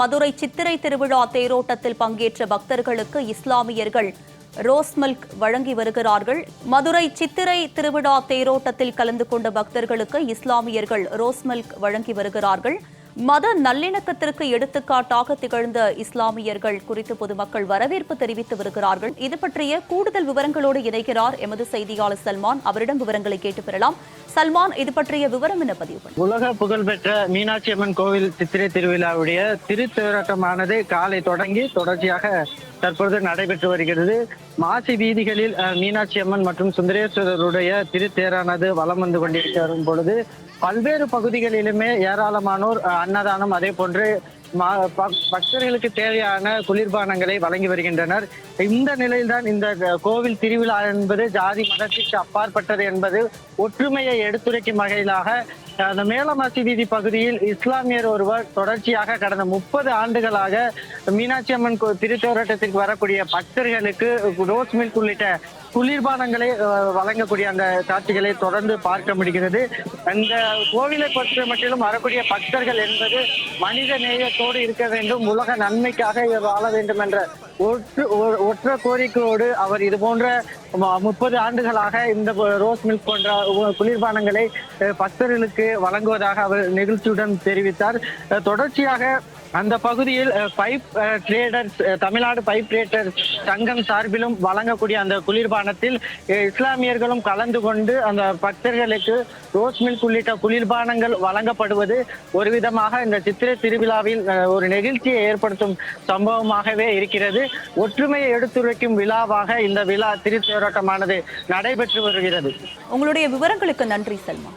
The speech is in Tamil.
மதுரை சித்திரை திருவிழா தேரோட்டத்தில் பங்கேற்ற பக்தர்களுக்கு இஸ்லாமியர்கள் ரோஸ் மில்க் வழங்கி வருகிறார்கள். மதுரை சித்திரை திருவிழா தேரோட்டத்தில் கலந்து கொண்ட பக்தர்களுக்கு இஸ்லாமியர்கள் ரோஸ் மில்க் வழங்கி வருகிறார்கள். மத நல்லிணக்கத்திற்கு எடுத்துக்காட்டாக திகழ்ந்த இஸ்லாமியர்கள் குறித்து பொதுமக்கள் வரவேற்பு தெரிவித்து வருகிறார்கள். இது பற்றிய கூடுதல் விவரங்களோடு இணைகிறார் எமது செய்தியாளர் சல்மான். அவரிடம் விவரங்களை கேட்டு பெறலாம். சல்மான் இது பற்றிய விவரம் என்ன பதிவு? உலக புகழ்பெற்ற மீனாட்சி அம்மன் கோவில் சித்திரை திருவிழாவுடைய திருத்தேரோட்டமானது காலை தொடங்கி தொடர்ச்சியாக தற்பொழுது நடைபெற்று வருகிறது. மாசி வீதிகளில் மீனாட்சி அம்மன் மற்றும் சுந்தரேஸ்வரருடைய திருத்தேரானது வலம் வந்து கொண்டிருக்கும் பொழுது பல்வேறு பகுதிகளிலுமே ஏராளமானோர் அஹ், அன்னதானம் அதே போன்று மா- பக்தர்களுக்கு தேவையான குளிர்பானங்களை வழங்கி வருகின்றனர். இந்த நிலையில்தான் இந்த கோவில் திருவிழா என்பது ஜாதி மதத்திற்கு அப்பாற்பட்டது என்பது ஒற்றுமையை எடுத்துரைக்கும் வகையிலாக அந்த மேலமாசி வீதி பகுதியில் இஸ்லாமியர் ஒருவர் தொடர்ச்சியாக கடந்த முப்பது ஆண்டுகளாக மீனாட்சி அம்மன் கோ- வரக்கூடிய பக்தர்களுக்கு ரோஸ் மில்க் உள்ளிட்ட குளிர்பானங்களை வழங்கக்கூடிய அந்த காட்சிகளை தொடர்ந்து பார்க்க முடிகிறது. அந்த கோவிலை பொறுத்த மட்டிலும் வரக்கூடிய பக்தர்கள் என்பது மனித நேயத்தோடு இருக்க வேண்டும் உலக நன்மைக்காக வாழ வேண்டும் என்ற ஒற்று ஒ- ஒற்ற கோரிக்கையோடு அவர் இது போன்ற முப்பது ஆண்டுகளாக இந்த ரோஸ் மில்க் போன்ற குளிர்பானங்களை அஹ், பக்தர்களுக்கு வழங்குவதாக அவர் நெகிழ்ச்சியுடன் தெரிவித்தார். அஹ், தொடர்ச்சியாக அந்த பகுதியில் pipe traders Tamil Nadu pipe traders சங்கம் சார்பிலும் வழங்கக்கூடிய அந்த குளிர்பானத்தில் இஸ்லாமியர்களும் கலந்து கொண்டு அந்த பக்தர்களுக்கு ரோஸ் மில்க் உள்ளிட்ட குளிர்பானங்கள் வழங்கப்படுவது ஒரு விதமாக இந்த சித்திரை திருவிழாவில் ஒரு நெகிழ்ச்சியை ஏற்படுத்தும் சம்பவமாகவே இருக்கிறது. ஒற்றுமையை எடுத்துரைக்கும் விழாவாக இந்த விழா திருத்தேரோட்டமானது நடைபெற்று வருகிறது. உங்களுடைய விவரங்களுக்கு நன்றி செல்மா.